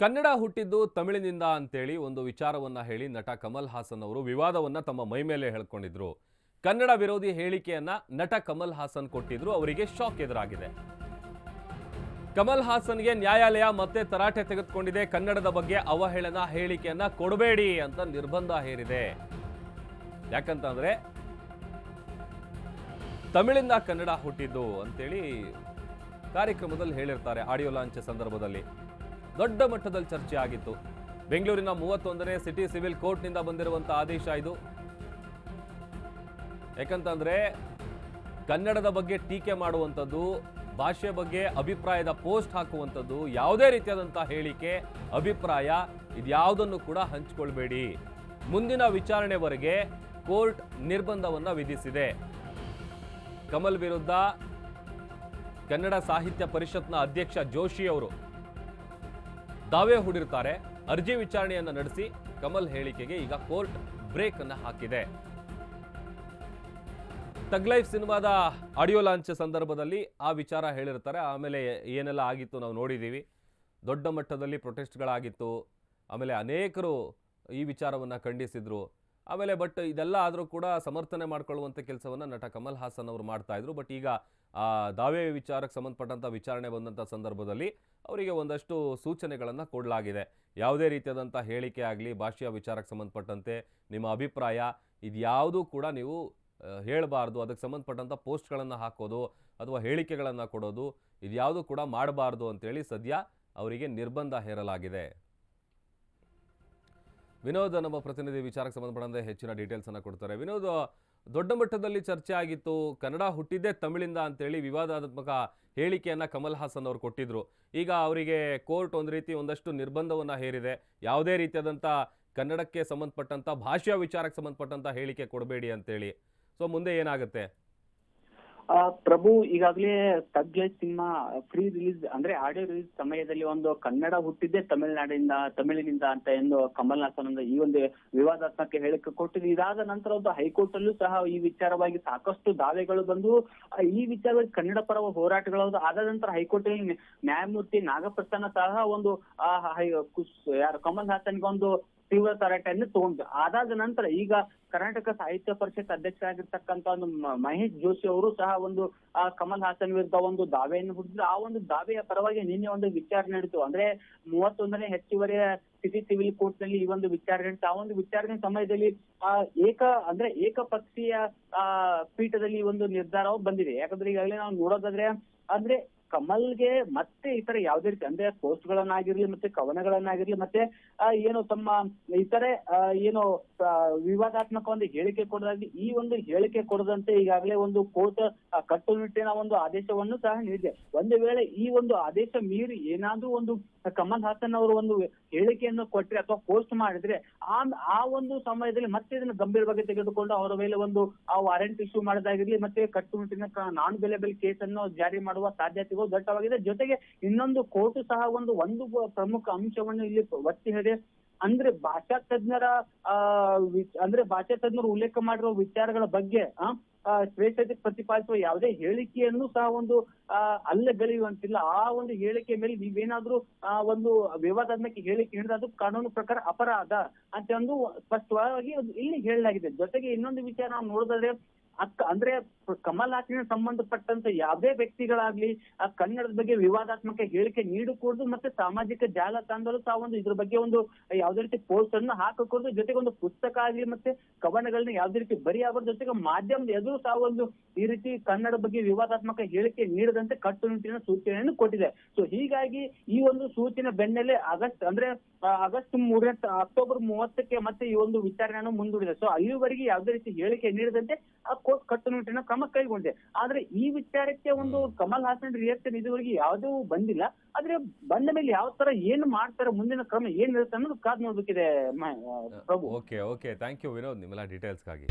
ಕನ್ನಡ ಹುಟ್ಟಿದ್ದು ತಮಿಳಿನಿಂದ ಅಂತೇಳಿ ಒಂದು ವಿಚಾರವನ್ನ ಹೇಳಿ ನಟ ಕಮಲ್ ಹಾಸನ್ ಅವರು ವಿವಾದವನ್ನ ತಮ್ಮ ಮೈ ಮೇಲೆ ಹೇಳ್ಕೊಂಡಿದ್ರು. ಕನ್ನಡ ವಿರೋಧಿ ಹೇಳಿಕೆಯನ್ನ ನಟ ಕಮಲ್ ಹಾಸನ್ ಕೊಟ್ಟಿದ್ರು, ಅವರಿಗೆ ಶಾಕ್ ಎದುರಾಗಿದೆ. ಕಮಲ್ ಹಾಸನ್ಗೆ ನ್ಯಾಯಾಲಯ ಮತ್ತೆ ತರಾಟೆ ತೆಗೆದುಕೊಂಡಿದೆ, ಕನ್ನಡದ ಬಗ್ಗೆ ಅವಹೇಳನ ಹೇಳಿಕೆಯನ್ನ ಕೊಡಬೇಡಿ ಅಂತ ನಿರ್ಬಂಧ ಹೇರಿದೆ. ಯಾಕಂತಂದ್ರೆ, ತಮಿಳಿಂದ ಕನ್ನಡ ಹುಟ್ಟಿದ್ದು ಅಂತೇಳಿ ಕಾರ್ಯಕ್ರಮದಲ್ಲಿ ಹೇಳಿರ್ತಾರೆ ಆಡಿಯೋ ಲಾಂಚ್ ಸಂದರ್ಭದಲ್ಲಿ. ದೊಡ್ಡ ಮಟ್ಟದಲ್ಲಿ ಚರ್ಚೆ ಆಗಿತ್ತು. ಬೆಂಗಳೂರಿನ ಮೂವತ್ತೊಂದನೇ ಸಿಟಿ ಸಿವಿಲ್ ಕೋರ್ಟ್ನಿಂದ ಬಂದಿರುವಂಥ ಆದೇಶ ಇದು. ಯಾಕಂತಂದರೆ, ಕನ್ನಡದ ಬಗ್ಗೆ ಟೀಕೆ ಮಾಡುವಂಥದ್ದು, ಭಾಷೆ ಬಗ್ಗೆ ಅಭಿಪ್ರಾಯದ ಪೋಸ್ಟ್ ಹಾಕುವಂಥದ್ದು, ಯಾವುದೇ ರೀತಿಯಾದಂಥ ಹೇಳಿಕೆ, ಅಭಿಪ್ರಾಯ, ಇದ್ಯಾವುದನ್ನು ಕೂಡ ಹಂಚಿಕೊಳ್ಬೇಡಿ. ಮುಂದಿನ ವಿಚಾರಣೆವರೆಗೆ ಕೋರ್ಟ್ ನಿರ್ಬಂಧವನ್ನು ವಿಧಿಸಿದೆ. ಕಮಲ್ ವಿರುದ್ಧ ಕನ್ನಡ ಸಾಹಿತ್ಯ ಪರಿಷತ್ನ ಅಧ್ಯಕ್ಷ ಜೋಶಿ ಅವರು ದಾವೆ ಹೂಡಿರ್ತಾರೆ ಅರ್ಜಿ ವಿಚಾರಣೆಯನ್ನು ನಡೆಸಿ ಕಮಲ್ ಹೇಳಿಕೆಗೆ ಈಗ ಕೋರ್ಟ್ ಬ್ರೇಕ್ ಅನ್ನು ಹಾಕಿದೆ. ತಗ್ ಲೈಫ್ ಸಿನಿಮಾದ ಆಡಿಯೋ ಲಾಂಚ್ ಸಂದರ್ಭದಲ್ಲಿ ಆ ವಿಚಾರ ಹೇಳಿರ್ತಾರೆ ಆಮೇಲೆ ಏನೆಲ್ಲ ಆಗಿತ್ತು ನಾವು ನೋಡಿದ್ದೀವಿ ದೊಡ್ಡ ಮಟ್ಟದಲ್ಲಿ ಪ್ರೊಟೆಸ್ಟ್ಗಳಾಗಿತ್ತು. ಆಮೇಲೆ ಅನೇಕರು ಈ ವಿಚಾರವನ್ನು ಖಂಡಿಸಿದ್ರು. ಆಮೇಲೆ ಬಟ್ ಇದೆಲ್ಲ ಆದರೂ ಕೂಡ ಸಮರ್ಥನೆ ಮಾಡಿಕೊಳ್ಳುವಂಥ ಕೆಲಸವನ್ನು ನಟ ಕಮಲ್ ಹಾಸನ್ ಅವರು ಮಾಡ್ತಾಯಿದ್ರು ಬಟ್ ಈಗ ದಾವೆ ವಿಚಾರಕ್ಕೆ ಸಂಬಂಧಪಟ್ಟಂಥ ವಿಚಾರಣೆ ಬಂದಂಥ ಸಂದರ್ಭದಲ್ಲಿ ಅವರಿಗೆ ಒಂದಷ್ಟು ಸೂಚನೆಗಳನ್ನು ಕೊಡಲಾಗಿದೆ. ಯಾವುದೇ ರೀತಿಯಾದಂಥ ಹೇಳಿಕೆ ಆಗಲಿ, ಭಾಷೆಯ ವಿಚಾರಕ್ಕೆ ಸಂಬಂಧಪಟ್ಟಂತೆ ನಿಮ್ಮ ಅಭಿಪ್ರಾಯ ಇದ್ಯಾವುದೂ ಕೂಡ ನೀವು ಹೇಳಬಾರ್ದು. ಅದಕ್ಕೆ ಸಂಬಂಧಪಟ್ಟಂಥ ಪೋಸ್ಟ್ಗಳನ್ನು ಹಾಕೋದು ಅಥವಾ ಹೇಳಿಕೆಗಳನ್ನು ಕೊಡೋದು ಇದ್ಯಾವುದು ಕೂಡ ಮಾಡಬಾರ್ದು ಅಂತೇಳಿ ಸದ್ಯ ಅವರಿಗೆ ನಿರ್ಬಂಧ ಹೇರಲಾಗಿದೆ. ವಿನೋದ್ ನಮ್ಮ ಪ್ರತಿನಿಧಿ ವಿಚಾರಕ್ಕೆ ಸಂಬಂಧಪಟ್ಟಂತೆ ಹೆಚ್ಚಿನ ಡೀಟೇಲ್ಸ್ ಅನ್ನ ಕೊಡ್ತಾರೆ. ವಿನೋದ್ ದೊಡ್ಡ ಮಟ್ಟದಲ್ಲಿ ಚರ್ಚೆ ಆಗಿತ್ತು. ಕನ್ನಡ ಹುಟ್ಟಿದ್ದೇ ತಮಿಳಿಂದ ಅಂತೇಳಿ ವಿವಾದಾತ್ಮಕ ಹೇಳಿಕೆಯನ್ನು ಕಮಲ್ ಹಾಸನ್ ಅವರು ಕೊಟ್ಟಿದ್ರು. ಈಗ ಅವರಿಗೆ ಕೋರ್ಟ್ ಒಂದು ರೀತಿ ಒಂದಷ್ಟು ನಿರ್ಬಂಧವನ್ನು ಹೇರಿದೆ. ಯಾವುದೇ ರೀತಿಯಾದಂಥ ಕನ್ನಡಕ್ಕೆ ಸಂಬಂಧಪಟ್ಟಂಥ ಭಾಷೆಯ ವಿಚಾರಕ್ಕೆ ಸಂಬಂಧಪಟ್ಟಂಥ ಹೇಳಿಕೆ ಕೊಡಬೇಡಿ ಅಂತೇಳಿ. ಸೊ, ಮುಂದೆ ಏನಾಗುತ್ತೆ? ಪ್ರಭು ಈಗಾಗಲೇ ತಗ್ಲೆ ಸಿನಿಮಾ ಫ್ರೀ ರಿಲೀಸ್ ಅಂದ್ರೆ ಆಡಿಯೋ ರಿಲೀಸ್ ಸಮಯದಲ್ಲಿ ಒಂದು ಕನ್ನಡ ಹುಟ್ಟಿದ್ದೇ ತಮಿಳುನಾಡಿನಿಂದ ತಮಿಳಿನಿಂದ ಅಂತ ಎಂದು ಕಮಲ್ ಹಾಸನ್ ಈ ಒಂದು ವಿವಾದಾತ್ಮಕ ಹೇಳಿಕೆ ಕೊಟ್ಟಿದ್ದು ಇದಾದ ನಂತರ ಒಂದು ಹೈಕೋರ್ಟ್ ಅಲ್ಲೂ ಸಹ ಈ ವಿಚಾರವಾಗಿ ಸಾಕಷ್ಟು ದಾವೆಗಳು ಬಂದು ಈ ವಿಚಾರವಾಗಿ ಕನ್ನಡ ಪರ ಹೋರಾಟಗಳು ಆದ ನಂತರ ಹೈಕೋರ್ಟ್ ನ್ಯಾಯಮೂರ್ತಿ ನಾಗಪ್ರಸನ್ನ ಸಹ ಒಂದು ಯಾರು, ಕಮಲ್ ಹಾಸನ್ಗೆ ಒಂದು ತೀವ್ರ ತರಾಟೆಯನ್ನು ತಗೊಂಡು ಅದಾದ ನಂತರ ಈಗ ಕರ್ನಾಟಕ ಸಾಹಿತ್ಯ ಪರಿಷತ್ ಅಧ್ಯಕ್ಷರಾಗಿರ್ತಕ್ಕಂತ ಒಂದು ಮಹೇಶ್ ಜೋಶಿ ಅವರು ಸಹ ಒಂದು, ಆ, ಕಮಲ್ ಹಾಸನ್ ವಿರುದ್ಧ ಒಂದು ದಾವೆಯನ್ನು ಹುಟ್ಟಿದ್ರು ಆ ಒಂದು ದಾವೆಯ ಪರವಾಗಿ ನಿನ್ನೆ ಒಂದು ವಿಚಾರಣೆ ನಡೀತು. ಅಂದ್ರೆ ಮೂವತ್ತೊಂದನೇ ಹೆಚ್ಚುವರಿ ಸಿಟಿ ಸಿವಿಲ್ ಕೋರ್ಟ್ನಲ್ಲಿ ಈ ಒಂದು ವಿಚಾರಣೆ ಆ ಒಂದು ವಿಚಾರಣೆ ಸಮಯದಲ್ಲಿ, ಆ, ಏಕ, ಅಂದ್ರೆ ಏಕಪಕ್ಷೀಯ, ಆ, ಪೀಠದಲ್ಲಿ ಒಂದು ನಿರ್ಧಾರವು ಬಂದಿದೆ. ಯಾಕಂದ್ರೆ ಈಗಾಗಲೇ ನಾವು ನೋಡೋದಾದ್ರೆ, ಅಂದ್ರೆ ಕಮಲ್ಗೆ ಮತ್ತೆ ಇತರ ತರ ಯಾವುದೇ ರೀತಿ, ಅಂದ್ರೆ ಪೋಸ್ಟ್ ಗಳನ್ನಾಗಿರ್ಲಿ ಮತ್ತೆ ಕವನಗಳನ್ನಾಗಿರ್ಲಿ ಮತ್ತೆ ಏನು ತಮ್ಮ ಇತರೆ ಏನು ವಿವಾದಾತ್ಮಕ ಒಂದು ಹೇಳಿಕೆ ಕೊಡೋದಾಗ್ಲಿ, ಈ ಒಂದು ಹೇಳಿಕೆ ಕೊಡದಂತೆ ಈಗಾಗಲೇ ಒಂದು ಕೋರ್ಟ್ ಕಟ್ಟುನಿಟ್ಟಿನ ಒಂದು ಆದೇಶವನ್ನು ಸಹ ನೀಡಿದೆ. ಒಂದು ವೇಳೆ ಈ ಒಂದು ಆದೇಶ ಮೀರಿ ಏನಾದ್ರೂ ಒಂದು ಕಮಲ್ ಹಾಸನ್ ಅವರು ಒಂದು ಹೇಳಿಕೆಯನ್ನು ಕೊಟ್ಟರೆ ಅಥವಾ ಪೋಸ್ಟ್ ಮಾಡಿದ್ರೆ, ಆ ಆ ಒಂದು ಸಮಯದಲ್ಲಿ ಮತ್ತೆ ಇದನ್ನು ಗಂಭೀರವಾಗಿ ತೆಗೆದುಕೊಂಡು ಅವರ ಮೇಲೆ ಒಂದು, ಆ ವಾರೆಂಟ್ ಇಶ್ಯೂ ಮಾಡೋದಾಗಿರ್ಲಿ, ಮತ್ತೆ ಕಟ್ಟುನಿಟ್ಟಿನ ನಾನ್ ಬೆಲೆಬಲ್ ಕೇಸ್ ಅನ್ನು ಜಾರಿ ಮಾಡುವ ಸಾಧ್ಯತೆಗಳು ದಟ್ಟವಾಗಿದೆ. ಜೊತೆಗೆ ಇನ್ನೊಂದು ಕೋರ್ಟ್ ಸಹ ಒಂದು ಒಂದು ಪ್ರಮುಖ ಅಂಶವನ್ನು ಇಲ್ಲಿ ಒತ್ತಿ ಹೇಳಿದೆ ಅಂದ್ರೆ ಭಾಷಾ ತಜ್ಞರ ಅಂದ್ರೆ ಭಾಷಾ ತಜ್ಞರು ಉಲ್ಲೇಖ ಮಾಡಿರುವ ವಿಚಾರಗಳ ಬಗ್ಗೆ, ಆ ಶ್ರೇಷ್ಠತೆ ಪ್ರತಿಪಾದಿಸುವ ಯಾವುದೇ ಹೇಳಿಕೆಯನ್ನು ಸಹ ಒಂದು, ಆ ಅಲ್ಲಗಳೆಯುವಂತಿಲ್ಲ ಆ ಒಂದು ಹೇಳಿಕೆ ಮೇಲೆ ನೀವೇನಾದ್ರೂ ಒಂದು ವಿವಾದಾತ್ಮಕ ಹೇಳಿಕೆ ಹೇಳಿದ್ರೆ ಅದು ಕಾನೂನು ಪ್ರಕಾರ ಅಪರಾಧ ಅಂತ ಒಂದು ಸ್ಪಷ್ಟವಾಗಿ ಇಲ್ಲಿ ಹೇಳಲಾಗಿದೆ. ಜೊತೆಗೆ ಇನ್ನೊಂದು ವಿಚಾರ ನಾವು ನೋಡೋದಾದ್ರೆ ಅಕ್ಕ, ಅಂದ್ರೆ ಕಮಲ್ ಹಾಸನ ಸಂಬಂಧಪಟ್ಟಂತ ಯಾವುದೇ ವ್ಯಕ್ತಿಗಳಾಗ್ಲಿ ಆ ಕನ್ನಡದ ಬಗ್ಗೆ ವಿವಾದಾತ್ಮಕ ಹೇಳಿಕೆ ನೀಡಕೂಡದು ಮತ್ತೆ ಸಾಮಾಜಿಕ ಜಾಲತಾಣದಲ್ಲೂ ಸಹ ಒಂದು ಇದ್ರ ಬಗ್ಗೆ ಒಂದು ಯಾವುದೇ ರೀತಿ ಪೋಸ್ಟ್ ಅನ್ನು ಹಾಕಕೂಡದು ಜೊತೆಗೆ ಒಂದು ಪುಸ್ತಕ ಆಗ್ಲಿ ಮತ್ತೆ ಕವನಗಳನ್ನ ಯಾವ್ದೇ ರೀತಿ ಬರೆಯಾಗೋದ್ರ ಜೊತೆಗೆ ಮಾಧ್ಯಮದ ಎದುರು ಸಹ ಒಂದು ಈ ರೀತಿ ಕನ್ನಡ ಬಗ್ಗೆ ವಿವಾದಾತ್ಮಕ ಹೇಳಿಕೆ ನೀಡದಂತೆ ಕಟ್ಟುನಿಟ್ಟಿನ ಸೂಚನೆಯನ್ನು ಕೊಟ್ಟಿದೆ. ಸೊ ಹೀಗಾಗಿ ಈ ಒಂದು ಸೂಚನೆ ಬೆನ್ನಲ್ಲೇ ಆಗಸ್ಟ್, ಅಂದ್ರೆ ಆಗಸ್ಟ್ ಮೂರನೇ ಅಕ್ಟೋಬರ್ ಮೂವತ್ತಕ್ಕೆ ಮತ್ತೆ ಈ ಒಂದು ವಿಚಾರಣೆಯನ್ನು ಮುಂದೂಡಿದೆ. ಸೊ ಅಲ್ಲಿವರೆಗೆ ಯಾವುದೇ ರೀತಿ ಹೇಳಿಕೆ ನೀಡದಂತೆ ಕಟ್ಟುನಿಟ್ಟಿನ ಕ್ರಮ ಕೈಗೊಂಡಿದೆ ಆದ್ರೆ ಈ ವಿಚಾರಕ್ಕೆ ಒಂದು ಕಮಲ್ ಹಾಸನ್ ರಿಯಾಕ್ಷನ್ ಇದುವರೆಗೆ ಯಾವುದೂ ಬಂದಿಲ್ಲ. ಆದ್ರೆ ಬಂದ ಮೇಲೆ ಯಾವ ತರ ಏನು ಮಾಡ್ತಾರೆ ಮುಂದಿನ ಕ್ರಮ ಏನ್ ಇರುತ್ತೆ ಅನ್ನೋದು ಕಾದ್ ನೋಡ್ಬೇಕಿದೆ Prabhu. Okay okay. Thank you Vinod ನಿಮ್ಮೆಲ್ಲ ಡೀಟೇಲ್ಸ್ಗಾಗಿ